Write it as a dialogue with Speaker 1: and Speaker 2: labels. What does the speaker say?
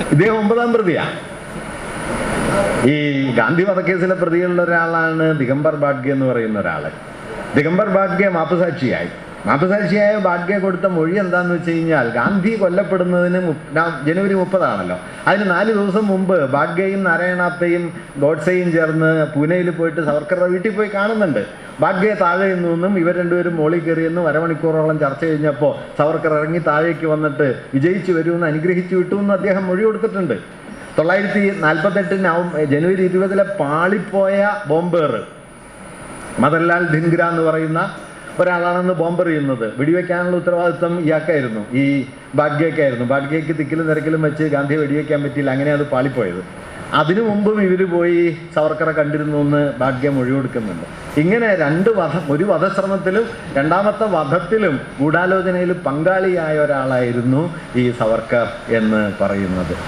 Speaker 1: ഇദ്ദേഹം ഒമ്പതാം പ്രതിയാ. ഈ ഗാന്ധി വധക്കേസിലെ പ്രതികളിൽ ഒരാളാണ് ദിഗംബർ ബാഡ്ഗെ എന്ന് പറയുന്ന ഒരാൾ. ദിഗംബർ ബാഡ്ഗെ മാപ്പുസാക്ഷിയായി. മാപ്പുസാക്ഷിയായ ഭാഗ്യ കൊടുത്ത മൊഴി എന്താന്ന് വെച്ച് കഴിഞ്ഞാൽ ഗാന്ധി കൊല്ലപ്പെടുന്നതിന് ജനുവരി മുപ്പതാണല്ലോ. അതിന് നാല് ദിവസം മുമ്പ് ഭാഗ്യയും നാരായണാപ്പയും ഗോഡ്സെയും ചേർന്ന് പൂനെയിൽ പോയിട്ട് സവർക്കറുടെ വീട്ടിൽ പോയി കാണുന്നുണ്ട്. ഭാഗ്യ താഴെ നിന്നും ഇവർ രണ്ടുപേരും മോളി കയറിയെന്നും അരമണിക്കൂറോളം ചർച്ച കഴിഞ്ഞപ്പോൾ സവർക്കർ ഇറങ്ങി താഴേക്ക് വന്നിട്ട് വിജയിച്ചു വരുമെന്ന് അനുഗ്രഹിച്ചു വിട്ടു എന്ന് അദ്ദേഹം മൊഴി കൊടുത്തിട്ടുണ്ട്. തൊള്ളായിരത്തി നാൽപ്പത്തെട്ട് നവംബർ ജനുവരി ഇരുപതിലെ പാളിപ്പോയ ബോംബേർ മദർലാൽ ധിൻഗ്ര എന്ന് പറയുന്ന ഒരാളാണെന്ന് ബോംബ് ചെയ്യുന്നത് വെടിവെക്കാനുള്ള ഉത്തരവാദിത്വം ഇയാൾക്കായിരുന്നു. ഈ ഭാഗ്യക്കായിരുന്നു. ബാഡ്ഗയ്ക്ക് തിക്കിലും തിരക്കിലും വെച്ച് ഗാന്ധിയെ വെടിവെക്കാൻ പറ്റിയില്ല. അങ്ങനെ അത് പാളിപ്പോയത്. അതിനു മുമ്പും ഇവർ പോയി സവർക്കറെ കണ്ടിരുന്നു എന്ന് ഭാഗ്യം മൊഴി കൊടുക്കുന്നുണ്ട്. ഇങ്ങനെ രണ്ട് വധം ഒരു വധശ്രമത്തിലും രണ്ടാമത്തെ വധത്തിലും ഗൂഢാലോചനയിൽ പങ്കാളിയായ ഒരാളായിരുന്നു ഈ സവർക്കർ എന്ന് പറയുന്നത്.